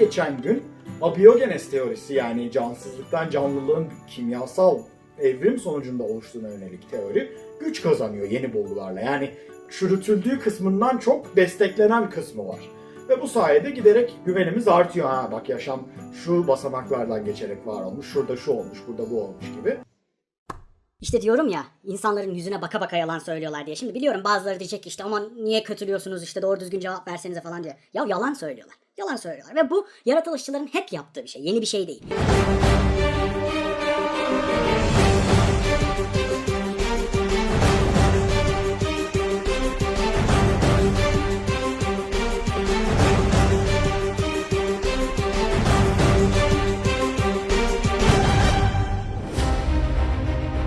geçen gün abiyogenes teorisi yani cansızlıktan canlılığın kimyasal evrim sonucunda oluştuğuna yönelik teori güç kazanıyor yeni bulgularla. Yani çürütüldüğü kısmından çok desteklenen kısmı var. Ve bu sayede giderek güvenimiz artıyor. Ha bak yaşam şu basamaklardan geçerek var olmuş, şurada şu olmuş, burada bu olmuş gibi. İşte diyorum ya insanların yüzüne baka baka yalan söylüyorlar diye. Şimdi biliyorum bazıları diyecek işte aman niye kötülüyorsunuz işte doğru düzgün cevap versenize falan diye. Ya yalan söylüyorlar. Yalan söylüyorlar. Ve bu yaratılışçıların hep yaptığı bir şey. Yeni bir şey değil.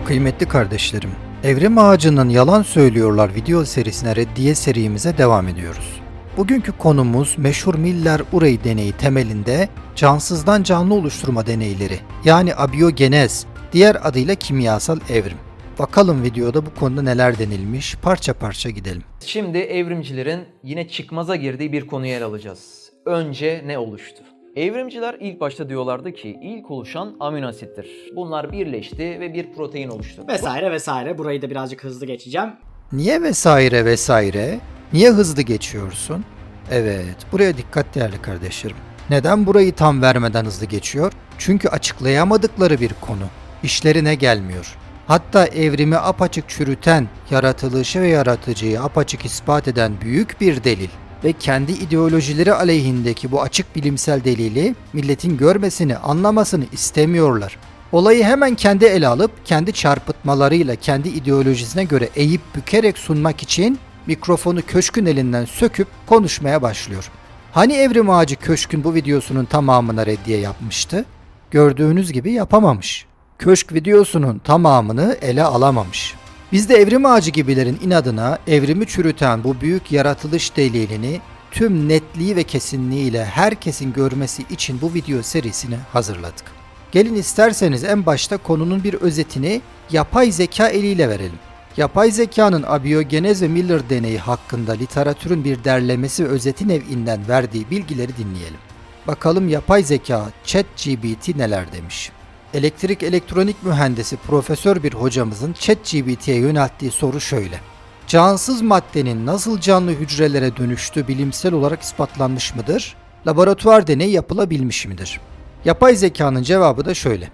Kıymetli kardeşlerim, Evrim Ağacı'nın Yalan Söylüyorlar video serisine reddiye serimize devam ediyoruz. Bugünkü konumuz meşhur Miller-Urey deneyi temelinde cansızdan canlı oluşturma deneyleri yani abiyogenez, diğer adıyla kimyasal evrim. Bakalım videoda bu konuda neler denilmiş parça parça gidelim. Şimdi evrimcilerin yine çıkmaza girdiği bir konuyu ele alacağız. Önce ne oluştu? Evrimciler ilk başta diyorlardı ki ilk oluşan amino asittir. Bunlar birleşti ve bir protein oluştu. Vesaire vesaire. Burayı da birazcık hızlı geçeceğim. Niye vesaire vesaire? Niye hızlı geçiyorsun? Evet, buraya dikkat değerli kardeşlerim. Neden burayı tam vermeden hızlı geçiyor? Çünkü açıklayamadıkları bir konu. İşlerine gelmiyor. Hatta evrimi apaçık çürüten, yaratılışı ve yaratıcıyı apaçık ispat eden büyük bir delil ve kendi ideolojileri aleyhindeki bu açık bilimsel delili milletin görmesini, anlamasını istemiyorlar. Olayı hemen kendi ele alıp kendi çarpıtmalarıyla kendi ideolojisine göre eğip bükerek sunmak için mikrofonu köşkün elinden söküp konuşmaya başlıyor. Hani Evrim Ağacı Köşk'ün bu videosunun tamamına reddiye yapmıştı? Gördüğünüz gibi yapamamış. Köşk videosunun tamamını ele alamamış. Biz de Evrim Ağacı gibilerin inadına evrimi çürüten bu büyük yaratılış delilini tüm netliği ve kesinliğiyle herkesin görmesi için bu video serisini hazırladık. Gelin isterseniz en başta konunun bir özetini yapay zeka eliyle verelim. Yapay zekanın abiyogenez ve Miller deneyi hakkında literatürün bir derlemesi ve özeti nevinden verdiği bilgileri dinleyelim. Bakalım yapay zeka ChatGPT neler demiş. Elektrik elektronik mühendisi profesör bir hocamızın ChatGPT'ye yönelttiği soru şöyle. Cansız maddenin nasıl canlı hücrelere dönüştüğü bilimsel olarak ispatlanmış mıdır? Laboratuvar deneyi yapılabilmiş midir? Yapay zekanın cevabı da şöyle.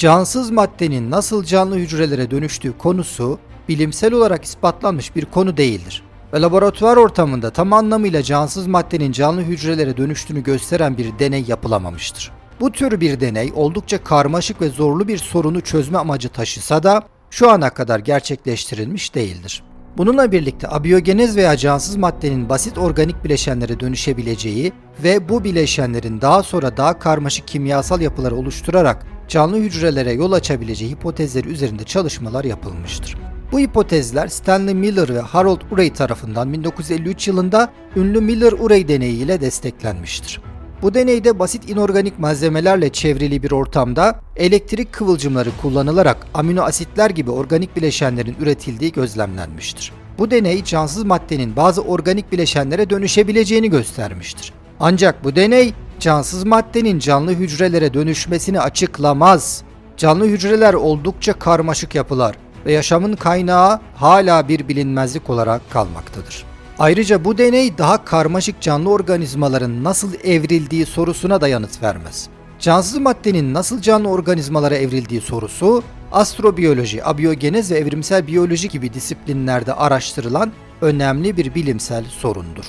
Cansız maddenin nasıl canlı hücrelere dönüştüğü konusu bilimsel olarak ispatlanmış bir konu değildir. Ve laboratuvar ortamında tam anlamıyla cansız maddenin canlı hücrelere dönüştüğünü gösteren bir deney yapılamamıştır. Bu tür bir deney oldukça karmaşık ve zorlu bir sorunu çözme amacı taşısa da şu ana kadar gerçekleştirilmiş değildir. Bununla birlikte abiyogenez veya cansız maddenin basit organik bileşenlere dönüşebileceği ve bu bileşenlerin daha sonra daha karmaşık kimyasal yapılar oluşturarak canlı hücrelere yol açabileceği hipotezleri üzerinde çalışmalar yapılmıştır. Bu hipotezler Stanley Miller ve Harold Urey tarafından 1953 yılında ünlü Miller-Urey deneyi ile desteklenmiştir. Bu deneyde basit inorganik malzemelerle çevrili bir ortamda elektrik kıvılcımları kullanılarak amino asitler gibi organik bileşenlerin üretildiği gözlemlenmiştir. Bu deney cansız maddenin bazı organik bileşenlere dönüşebileceğini göstermiştir. Ancak bu deney cansız maddenin canlı hücrelere dönüşmesini açıklamaz. Canlı hücreler oldukça karmaşık yapılar ve yaşamın kaynağı hala bir bilinmezlik olarak kalmaktadır. Ayrıca bu deney daha karmaşık canlı organizmaların nasıl evrildiği sorusuna da yanıt vermez. Cansız maddenin nasıl canlı organizmalara evrildiği sorusu astrobiyoloji, abiyogenez ve evrimsel biyoloji gibi disiplinlerde araştırılan önemli bir bilimsel sorundur.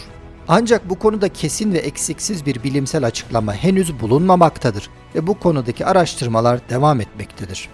Ancak bu konuda kesin ve eksiksiz bir bilimsel açıklama henüz bulunmamaktadır ve bu konudaki araştırmalar devam etmektedir.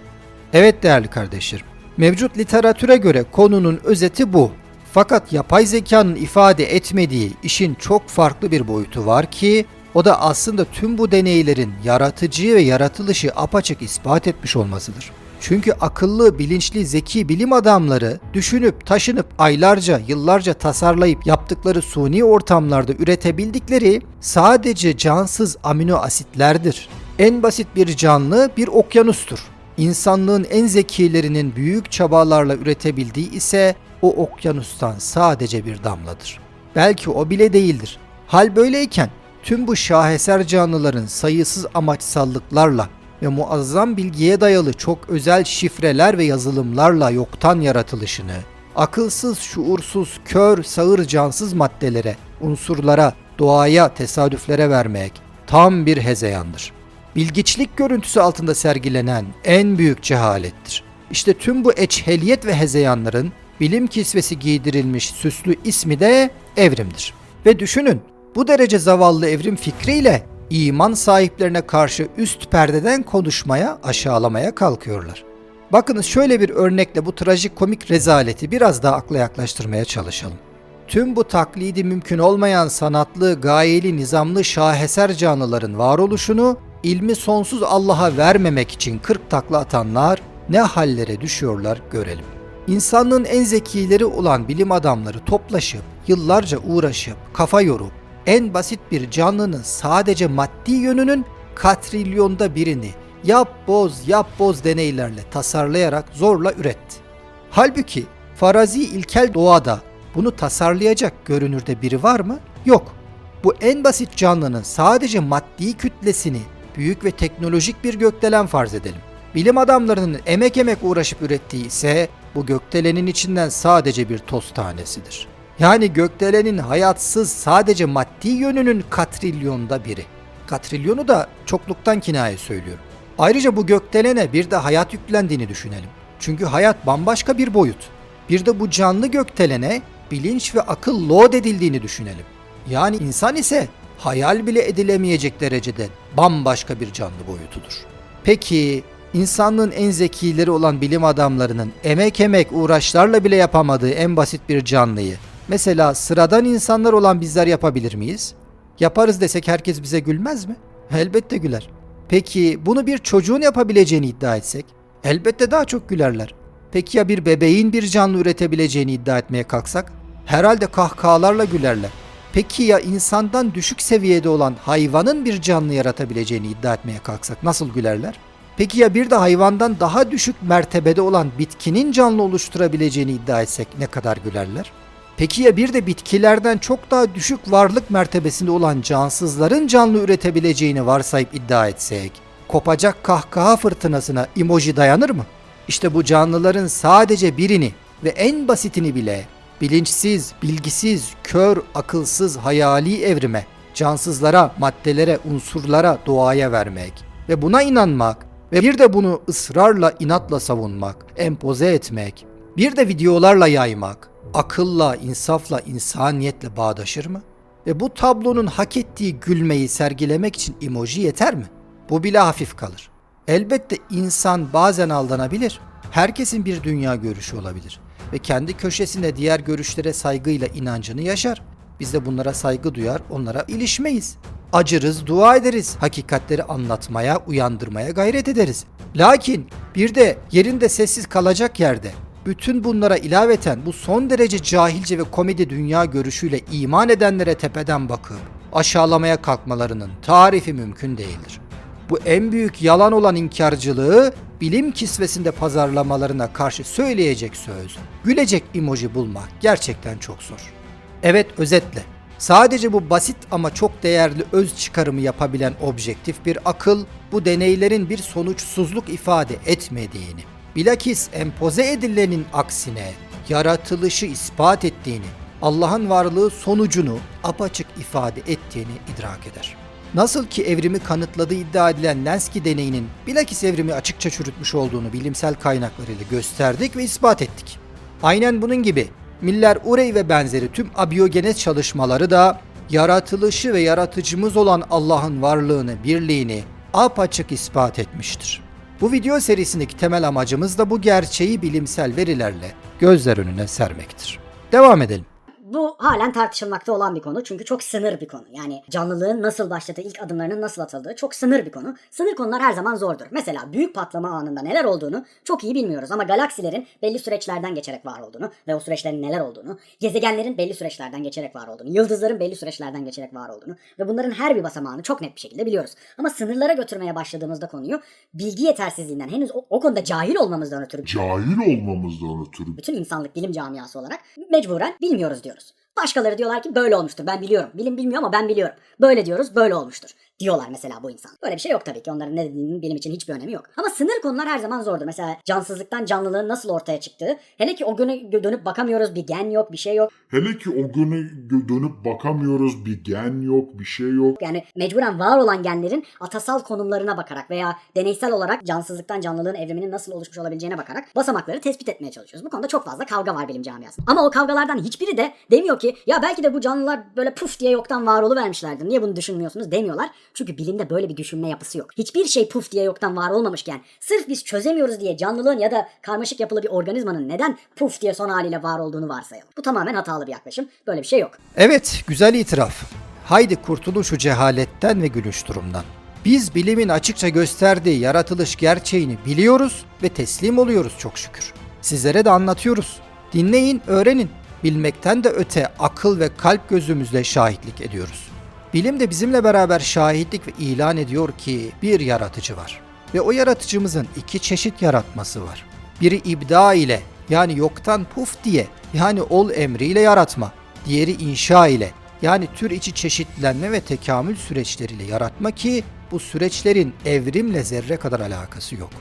Evet değerli kardeşlerim, mevcut literatüre göre konunun özeti bu. Fakat yapay zekanın ifade etmediği işin çok farklı bir boyutu var ki o da aslında tüm bu deneylerin yaratıcıyı ve yaratılışı apaçık ispat etmiş olmasıdır. Çünkü akıllı, bilinçli, zeki bilim adamları düşünüp taşınıp aylarca, yıllarca tasarlayıp yaptıkları suni ortamlarda üretebildikleri sadece cansız amino asitlerdir. En basit bir canlı bir okyanustur. İnsanlığın en zekilerinin büyük çabalarla üretebildiği ise o okyanustan sadece bir damladır. Belki o bile değildir. Hal böyleyken tüm bu şaheser canlıların sayısız amaçsallıklarla ve muazzam bilgiye dayalı çok özel şifreler ve yazılımlarla yoktan yaratılışını, akılsız, şuursuz, kör, sağır, cansız maddelere, unsurlara, doğaya, tesadüflere vermek tam bir hezeyandır. Bilgiçlik görüntüsü altında sergilenen en büyük cehalettir. İşte tüm bu eçheliyet ve hezeyanların bilim kisvesi giydirilmiş süslü ismi de evrimdir. Ve düşünün bu derece zavallı evrim fikriyle iman sahiplerine karşı üst perdeden konuşmaya, aşağılamaya kalkıyorlar. Bakınız şöyle bir örnekle bu trajikomik rezaleti biraz daha akla yaklaştırmaya çalışalım. Tüm bu taklidi mümkün olmayan sanatlı, gayeli, nizamlı şaheser canlıların varoluşunu ilmi sonsuz Allah'a vermemek için 40 takla atanlar ne hallere düşüyorlar görelim. İnsanlığın en zekileri olan bilim adamları toplaşıp, yıllarca uğraşıp, kafa yorup, en basit bir canlının sadece maddi yönünün katrilyonda birini yap boz yap boz deneylerle tasarlayarak zorla üretti. Halbuki farazi ilkel doğada bunu tasarlayacak görünürde biri var mı? Yok. Bu en basit canlının sadece maddi kütlesini büyük ve teknolojik bir gökdelen farz edelim. Bilim adamlarının emek emek uğraşıp ürettiği ise bu gökdelenin içinden sadece bir toz tanesidir. Yani gökdelenin hayatsız sadece maddi yönünün katrilyonda biri. Katrilyonu da çokluktan kinaye söylüyorum. Ayrıca bu gökdelene bir de hayat yüklendiğini düşünelim. Çünkü hayat bambaşka bir boyut. Bir de bu canlı gökdelene bilinç ve akıl load edildiğini düşünelim. Yani insan ise hayal bile edilemeyecek derecede bambaşka bir canlı boyutudur. Peki insanlığın en zekileri olan bilim adamlarının emek emek uğraşlarla bile yapamadığı en basit bir canlıyı mesela sıradan insanlar olan bizler yapabilir miyiz? Yaparız desek herkes bize gülmez mi? Elbette güler. Peki bunu bir çocuğun yapabileceğini iddia etsek? Elbette daha çok gülerler. Peki ya bir bebeğin bir canlı üretebileceğini iddia etmeye kalksak? Herhalde kahkahalarla gülerler. Peki ya insandan düşük seviyede olan hayvanın bir canlı yaratabileceğini iddia etmeye kalksak nasıl gülerler? Peki ya bir de hayvandan daha düşük mertebede olan bitkinin canlı oluşturabileceğini iddia etsek ne kadar gülerler? Peki ya bir de bitkilerden çok daha düşük varlık mertebesinde olan cansızların canlı üretebileceğini varsayıp iddia etsek, kopacak kahkaha fırtınasına emoji dayanır mı? İşte bu canlıların sadece birini ve en basitini bile bilinçsiz, bilgisiz, kör, akılsız, hayali evrime, cansızlara, maddelere, unsurlara, doğaya vermek ve buna inanmak ve bir de bunu ısrarla, inatla savunmak, empoze etmek, bir de videolarla yaymak, akılla, insafla, insaniyetle bağdaşır mı? Ve bu tablonun hak ettiği gülmeyi sergilemek için emoji yeter mi? Bu bile hafif kalır. Elbette insan bazen aldanabilir. Herkesin bir dünya görüşü olabilir ve kendi köşesinde diğer görüşlere saygıyla inancını yaşar. Biz de bunlara saygı duyar, onlara ilişmeyiz. Acırız, dua ederiz, hakikatleri anlatmaya, uyandırmaya gayret ederiz. Lakin bir de yerinde sessiz kalacak yerde bütün bunlara ilaveten bu son derece cahilce ve komedi dünya görüşüyle iman edenlere tepeden bakıp aşağılamaya kalkmalarının tarifi mümkün değildir. Bu en büyük yalan olan inkarcılığı bilim kisvesinde pazarlamalarına karşı söyleyecek söz, gülecek emoji bulmak gerçekten çok zor. Evet özetle sadece bu basit ama çok değerli öz çıkarımı yapabilen objektif bir akıl bu deneylerin bir sonuçsuzluk ifade etmediğini, bilakis empoze edilenin aksine yaratılışı ispat ettiğini, Allah'ın varlığı sonucunu apaçık ifade ettiğini idrak eder. Nasıl ki evrimi kanıtladığı iddia edilen Lenski deneyinin bilakis evrimi açıkça çürütmüş olduğunu bilimsel kaynaklarıyla gösterdik ve ispat ettik. Aynen bunun gibi Miller Urey ve benzeri tüm abiyogenez çalışmaları da yaratılışı ve yaratıcımız olan Allah'ın varlığını, birliğini apaçık ispat etmiştir. Bu video serisindeki temel amacımız da bu gerçeği bilimsel verilerle gözler önüne sermektir. Devam edelim. Halen tartışılmakta olan bir konu çünkü çok sınır bir konu. Yani canlılığın nasıl başladığı, ilk adımlarının nasıl atıldığı çok sınır bir konu. Sınır konular her zaman zordur. Mesela büyük patlama anında neler olduğunu çok iyi bilmiyoruz ama galaksilerin belli süreçlerden geçerek var olduğunu ve o süreçlerin neler olduğunu, gezegenlerin belli süreçlerden geçerek var olduğunu, yıldızların belli süreçlerden geçerek var olduğunu ve bunların her bir basamağını çok net bir şekilde biliyoruz. Ama sınırlara götürmeye başladığımızda konuyu bilgi yetersizliğinden henüz o, o konuda cahil olmamızdan ötürü cahil olmamızdan ötürü bütün insanlık bilim camiası olarak mecburen bilmiyoruz diyoruz. Başkaları diyorlar ki böyle olmuştur. Ben biliyorum. Bilim bilmiyor ama ben biliyorum. Böyle diyoruz böyle olmuştur. Diyorlar mesela bu insan. Böyle bir şey yok tabii ki. Onların ne dediğinin benim için hiçbir önemi yok. Ama sınır konular her zaman zordur. Mesela cansızlıktan canlılığın nasıl ortaya çıktığı. Hele ki o güne dönüp bakamıyoruz. Bir gen yok, bir şey yok. Hele ki o güne dönüp bakamıyoruz bir gen yok bir şey yok. Yani mecburen var olan genlerin atasal konumlarına bakarak veya deneysel olarak cansızlıktan canlılığın evriminin nasıl oluşmuş olabileceğine bakarak basamakları tespit etmeye çalışıyoruz. Bu konuda çok fazla kavga var bilim camiasında. Ama o kavgalardan hiçbiri de demiyor ki ya belki de bu canlılar böyle puf diye yoktan var oluvermişlerdir. Niye bunu düşünmüyorsunuz demiyorlar. Çünkü bilimde böyle bir düşünme yapısı yok. Hiçbir şey puf diye yoktan var olmamışken sırf biz çözemiyoruz diye canlılığın ya da karmaşık yapılı bir organizmanın neden puf diye son haliyle var olduğunu varsayalım. Bu tamamen hatalı bir yaklaşım. Böyle bir şey yok. Evet, güzel itiraf. Haydi kurtulun şu cehaletten ve gülüş durumdan. Biz bilimin açıkça gösterdiği yaratılış gerçeğini biliyoruz ve teslim oluyoruz çok şükür. Sizlere de anlatıyoruz. Dinleyin, öğrenin. Bilmekten de öte akıl ve kalp gözümüzle şahitlik ediyoruz. Bilim de bizimle beraber şahitlik ve ilan ediyor ki bir yaratıcı var. Ve o yaratıcımızın iki çeşit yaratması var. Biri ibda ile yani yoktan puf diye yani ol emriyle yaratma. Diğeri inşa ile yani tür içi çeşitlenme ve tekamül süreçleriyle yaratma ki bu süreçlerin evrimle zerre kadar alakası yok.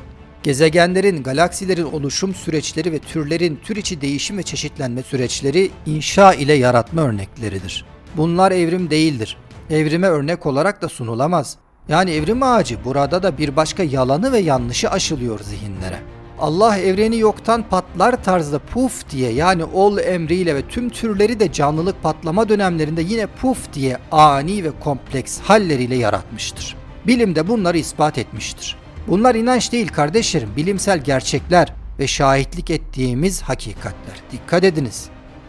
Gezegenlerin, galaksilerin oluşum süreçleri ve türlerin tür içi değişim ve çeşitlenme süreçleri inşa ile yaratma örnekleridir. Bunlar evrim değildir. Evrime örnek olarak da sunulamaz. Yani evrim ağacı burada da bir başka yalanı ve yanlışı aşılıyor zihinlere. Allah evreni yoktan patlar tarzda puf diye yani ol emriyle ve tüm türleri de canlılık patlama dönemlerinde yine puf diye ani ve kompleks halleriyle yaratmıştır. Bilim de bunları ispat etmiştir. Bunlar inanç değil kardeşlerim, bilimsel gerçekler ve şahitlik ettiğimiz hakikatler. Dikkat ediniz.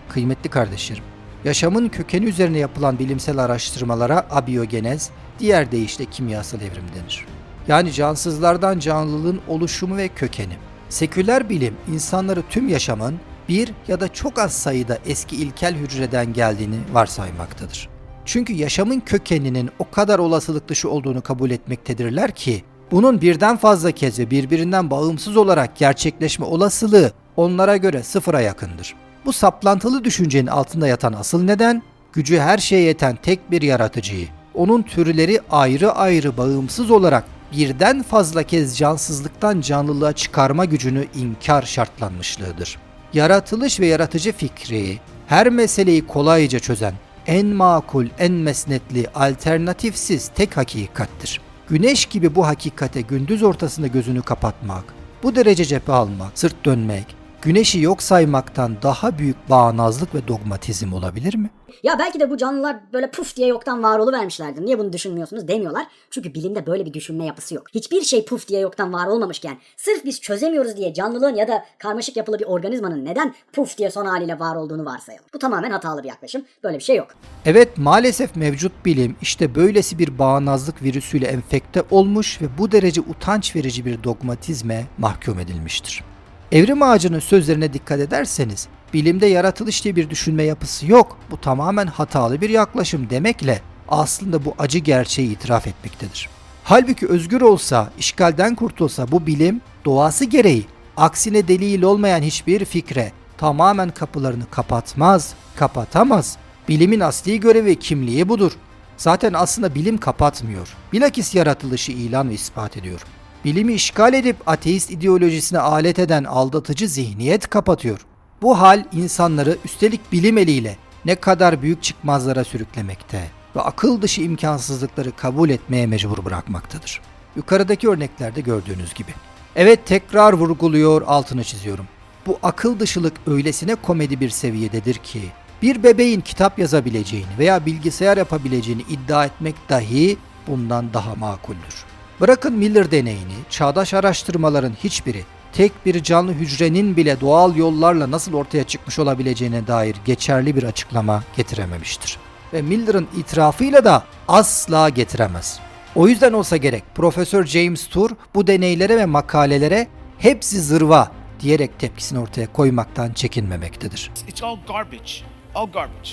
Kıymetli kardeşlerim, yaşamın kökeni üzerine yapılan bilimsel araştırmalara abiyogenez, diğer deyişle kimyasal evrim denir. Yani cansızlardan canlılığın oluşumu ve kökeni. Seküler bilim insanları tüm yaşamın bir ya da çok az sayıda eski ilkel hücreden geldiğini varsaymaktadır. Çünkü yaşamın kökeninin o kadar olasılık dışı olduğunu kabul etmektedirler ki bunun birden fazla kez ve birbirinden bağımsız olarak gerçekleşme olasılığı onlara göre sıfıra yakındır. Bu saplantılı düşüncenin altında yatan asıl neden gücü her şeye yeten tek bir yaratıcıyı, onun türleri ayrı ayrı bağımsız olarak birden fazla kez cansızlıktan canlılığa çıkarma gücünü inkar şartlanmışlığıdır. Yaratılış ve yaratıcı fikri her meseleyi kolayca çözen, en makul, en mesnetli, alternatifsiz tek hakikattir. Güneş gibi bu hakikate gündüz ortasında gözünü kapatmak, bu derece cephe almak, sırt dönmek, güneşi yok saymaktan daha büyük bağnazlık ve dogmatizm olabilir mi? Ya belki de bu canlılar böyle puf diye yoktan var oluvermişlerdir. Niye bunu düşünmüyorsunuz demiyorlar. Çünkü bilimde böyle bir düşünme yapısı yok. Hiçbir şey puf diye yoktan var olmamışken sırf biz çözemiyoruz diye canlılığın ya da karmaşık yapılı bir organizmanın neden puf diye son haliyle var olduğunu varsayalım. Bu tamamen hatalı bir yaklaşım. Böyle bir şey yok. Evet maalesef mevcut bilim işte böylesi bir bağnazlık virüsüyle enfekte olmuş ve bu derece utanç verici bir dogmatizme mahkum edilmiştir. Evrim ağacının sözlerine dikkat ederseniz bilimde yaratılış diye bir düşünme yapısı yok. Bu tamamen hatalı bir yaklaşım demekle aslında bu acı gerçeği itiraf etmektedir. Halbuki özgür olsa, işgalden kurtulsa bu bilim doğası gereği aksine delil olmayan hiçbir fikre tamamen kapılarını kapatmaz, kapatamaz. Bilimin asli görevi kimliği budur. Zaten aslında bilim kapatmıyor. Bilakis yaratılışı ilan ve ispat ediyor. Bilimi işgal edip ateist ideolojisine alet eden aldatıcı zihniyet kapatıyor. Bu hal insanları üstelik bilim eliyle ne kadar büyük çıkmazlara sürüklemekte ve akıl dışı imkansızlıkları kabul etmeye mecbur bırakmaktadır. Yukarıdaki örneklerde gördüğünüz gibi. Evet tekrar vurguluyor, altını çiziyorum. Bu akıl dışılık öylesine komedi bir seviyededir ki bir bebeğin kitap yazabileceğini veya bilgisayar yapabileceğini iddia etmek dahi bundan daha makuldür. Bırakın Miller deneyini, çağdaş araştırmaların hiçbiri tek bir canlı hücrenin bile doğal yollarla nasıl ortaya çıkmış olabileceğine dair geçerli bir açıklama getirememiştir. Ve Miller'ın itirafıyla da asla getiremez. O yüzden olsa gerek Profesör James Tour bu deneylere ve makalelere hepsi zırva diyerek tepkisini ortaya koymaktan çekinmemektedir. It's all garbage. All garbage.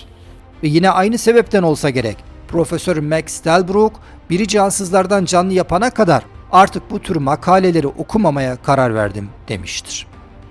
Ve yine aynı sebepten olsa gerek Profesör Max Delbruck biri cansızlardan canlı yapana kadar artık bu tür makaleleri okumamaya karar verdim demiştir.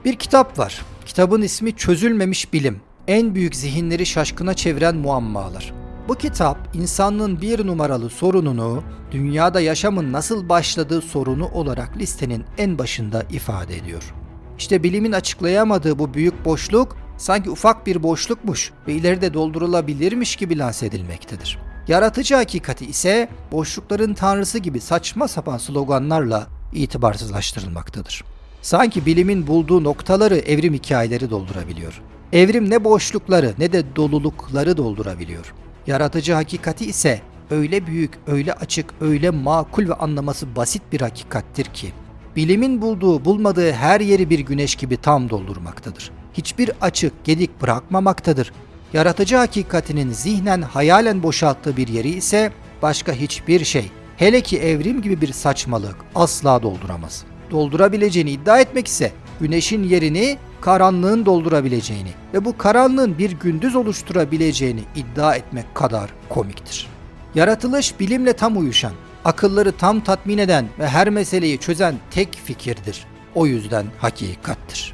Bir kitap var. Kitabın ismi Çözülmemiş Bilim. en büyük zihinleri şaşkına çeviren muammalar. Bu kitap insanlığın bir numaralı sorununu dünyada yaşamın nasıl başladığı sorunu olarak listenin en başında ifade ediyor. İşte bilimin açıklayamadığı bu büyük boşluk sanki ufak bir boşlukmuş ve ileride doldurulabilirmiş gibi lanse edilmektedir. Yaratıcı hakikati ise boşlukların tanrısı gibi saçma sapan sloganlarla itibarsızlaştırılmaktadır. Sanki bilimin bulduğu noktaları evrim hikayeleri doldurabiliyor. Evrim ne boşlukları ne de dolulukları doldurabiliyor. Yaratıcı hakikati ise öyle büyük, öyle açık, öyle makul ve anlaması basit bir hakikattir ki bilimin bulduğu, bulmadığı her yeri bir güneş gibi tam doldurmaktadır. Hiçbir açık, gedik bırakmamaktadır. Yaratıcı hakikatinin zihnen, hayalen boşalttığı bir yeri ise başka hiçbir şey, hele ki evrim gibi bir saçmalık asla dolduramaz. Doldurabileceğini iddia etmek ise güneşin yerini karanlığın doldurabileceğini ve bu karanlığın bir gündüz oluşturabileceğini iddia etmek kadar komiktir. Yaratılış bilimle tam uyuşan, akılları tam tatmin eden ve her meseleyi çözen tek fikirdir. O yüzden hakikattir.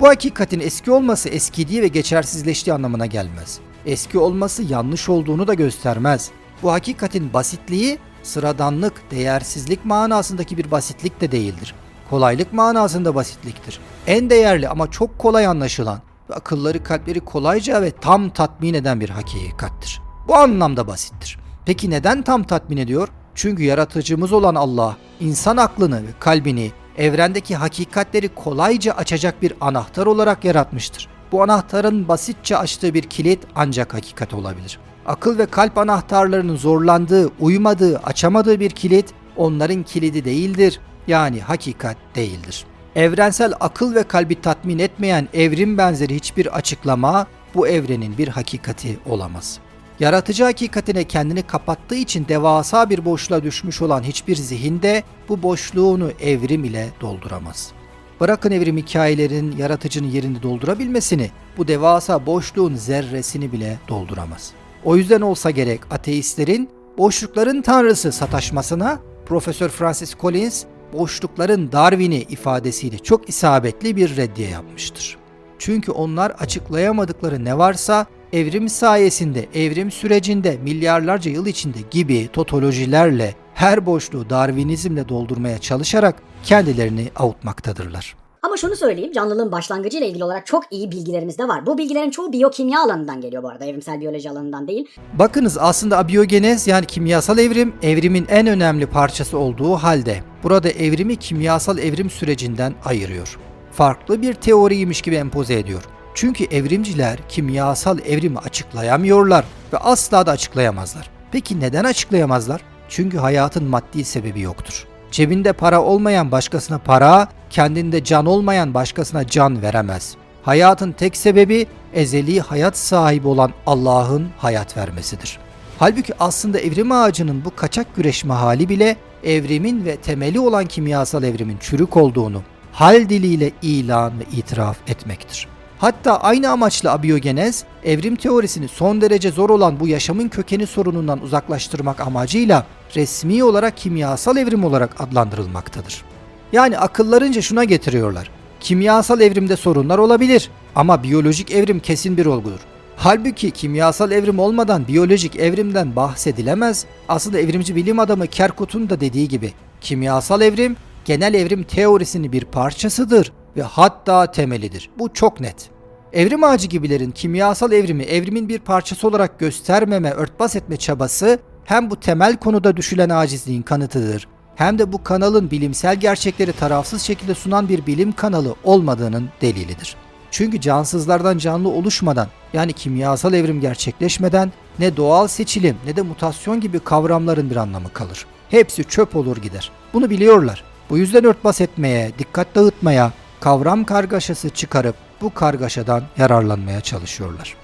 Bu hakikatin eski olması eskidiği ve geçersizleştiği anlamına gelmez. Eski olması yanlış olduğunu da göstermez. Bu hakikatin basitliği sıradanlık, değersizlik manasındaki bir basitlik de değildir. Kolaylık manasında basitliktir. En değerli ama çok kolay anlaşılan ve akılları kalpleri kolayca ve tam tatmin eden bir hakikattir. Bu anlamda basittir. Peki neden tam tatmin ediyor? Çünkü yaratıcımız olan Allah insan aklını ve kalbini evrendeki hakikatleri kolayca açacak bir anahtar olarak yaratmıştır. Bu anahtarın basitçe açtığı bir kilit ancak hakikat olabilir. Akıl ve kalp anahtarlarının zorlandığı, uymadığı, açamadığı bir kilit onların kilidi değildir. Yani hakikat değildir. Evrensel akıl ve kalbi tatmin etmeyen evrim benzeri hiçbir açıklama bu evrenin bir hakikati olamaz. Yaratıcı hakikatine kendini kapattığı için devasa bir boşluğa düşmüş olan hiçbir zihinde bu boşluğunu evrim ile dolduramaz. Bırakın evrim hikayelerinin yaratıcının yerini doldurabilmesini, bu devasa boşluğun zerresini bile dolduramaz. O yüzden olsa gerek ateistlerin boşlukların tanrısı sataşmasına Profesör Francis Collins boşlukların Darwin'i ifadesiyle çok isabetli bir reddiye yapmıştır. Çünkü onlar açıklayamadıkları ne varsa evrim sayesinde, evrim sürecinde milyarlarca yıl içinde gibi totolojilerle her boşluğu Darwinizmle doldurmaya çalışarak kendilerini avutmaktadırlar. Ama şunu söyleyeyim, canlılığın başlangıcı ile ilgili olarak çok iyi bilgilerimiz de var. Bu bilgilerin çoğu biyokimya alanından geliyor bu arada, evrimsel biyoloji alanından değil. Bakınız aslında abiyogenez yani kimyasal evrim evrimin en önemli parçası olduğu halde burada evrimi kimyasal evrim sürecinden ayırıyor. Farklı bir teoriymiş gibi empoze ediyor. Çünkü evrimciler kimyasal evrimi açıklayamıyorlar ve asla da açıklayamazlar. Peki neden açıklayamazlar? Çünkü hayatın maddi sebebi yoktur. Cebinde para olmayan başkasına para, kendinde can olmayan başkasına can veremez. Hayatın tek sebebi ezeli hayat sahibi olan Allah'ın hayat vermesidir. Halbuki aslında evrim ağacının bu kaçak güreşme hali bile evrimin ve temeli olan kimyasal evrimin çürük olduğunu hal diliyle ilan ve itiraf etmektir. Hatta aynı amaçla abiyogenez, evrim teorisini son derece zor olan bu yaşamın kökeni sorunundan uzaklaştırmak amacıyla resmi olarak kimyasal evrim olarak adlandırılmaktadır. Yani akıllarınca şuna getiriyorlar. Kimyasal evrimde sorunlar olabilir ama biyolojik evrim kesin bir olgudur. Halbuki kimyasal evrim olmadan biyolojik evrimden bahsedilemez. Aslında evrimci bilim adamı Kerkut'un da dediği gibi kimyasal evrim genel evrim teorisinin bir parçasıdır ve hatta temelidir. Bu çok net. Evrim ağacı gibilerin kimyasal evrimi evrimin bir parçası olarak göstermeme, örtbas etme çabası hem bu temel konuda düşülen acizliğin kanıtıdır hem de bu kanalın bilimsel gerçekleri tarafsız şekilde sunan bir bilim kanalı olmadığının delilidir. Çünkü cansızlardan canlı oluşmadan yani kimyasal evrim gerçekleşmeden ne doğal seçilim ne de mutasyon gibi kavramların bir anlamı kalır. Hepsi çöp olur gider. Bunu biliyorlar. Bu yüzden örtbas etmeye, dikkat dağıtmaya, kavram kargaşası çıkarıp bu kargaşadan yararlanmaya çalışıyorlar.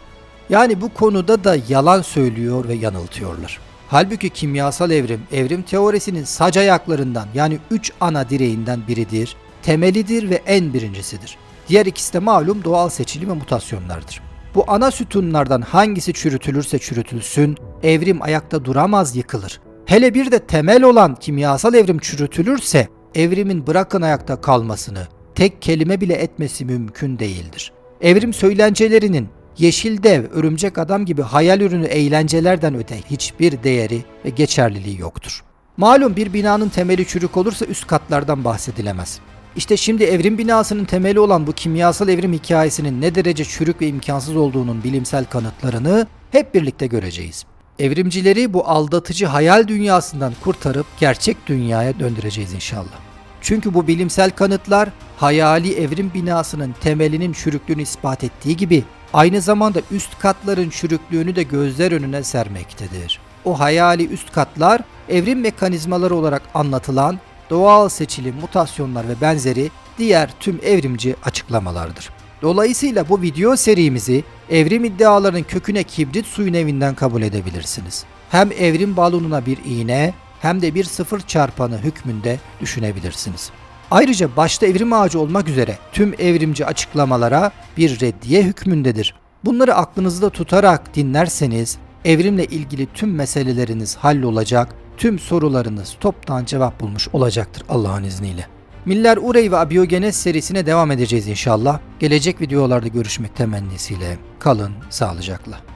Yani bu konuda da yalan söylüyor ve yanıltıyorlar. Halbuki kimyasal evrim, evrim teorisinin sac ayaklarından yani üç ana direğinden biridir, temelidir ve en birincisidir. Diğer ikisi de malum doğal seçilim ve mutasyonlardır. Bu ana sütunlardan hangisi çürütülürse çürütülsün, evrim ayakta duramaz yıkılır. Hele bir de temel olan kimyasal evrim çürütülürse, evrimin bırakın ayakta kalmasını, tek kelime bile etmesi mümkün değildir. Evrim söylencelerinin Yeşil dev, örümcek adam gibi hayal ürünü eğlencelerden öte hiçbir değeri ve geçerliliği yoktur. Malum bir binanın temeli çürük olursa üst katlardan bahsedilemez. İşte şimdi evrim binasının temeli olan bu kimyasal evrim hikayesinin ne derece çürük ve imkansız olduğunun bilimsel kanıtlarını hep birlikte göreceğiz. Evrimcileri bu aldatıcı hayal dünyasından kurtarıp gerçek dünyaya döndüreceğiz inşallah. Çünkü bu bilimsel kanıtlar hayali evrim binasının temelinin çürüklüğünü ispat ettiği gibi aynı zamanda üst katların çürüklüğünü de gözler önüne sermektedir. O hayali üst katlar evrim mekanizmaları olarak anlatılan doğal seçilim, mutasyonlar ve benzeri diğer tüm evrimci açıklamalardır. Dolayısıyla bu video serimizi evrim iddialarının köküne kibrit suyun evinden kabul edebilirsiniz. Hem evrim balonuna bir iğne hem de bir sıfır çarpanı hükmünde düşünebilirsiniz. Ayrıca başta evrim ağacı olmak üzere tüm evrimci açıklamalara bir reddiye hükmündedir. Bunları aklınızda tutarak dinlerseniz evrimle ilgili tüm meseleleriniz hallolacak, tüm sorularınız toptan cevap bulmuş olacaktır Allah'ın izniyle. Miller Urey ve Abiyogenes serisine devam edeceğiz inşallah. Gelecek videolarda görüşmek temennisiyle kalın sağlıcakla.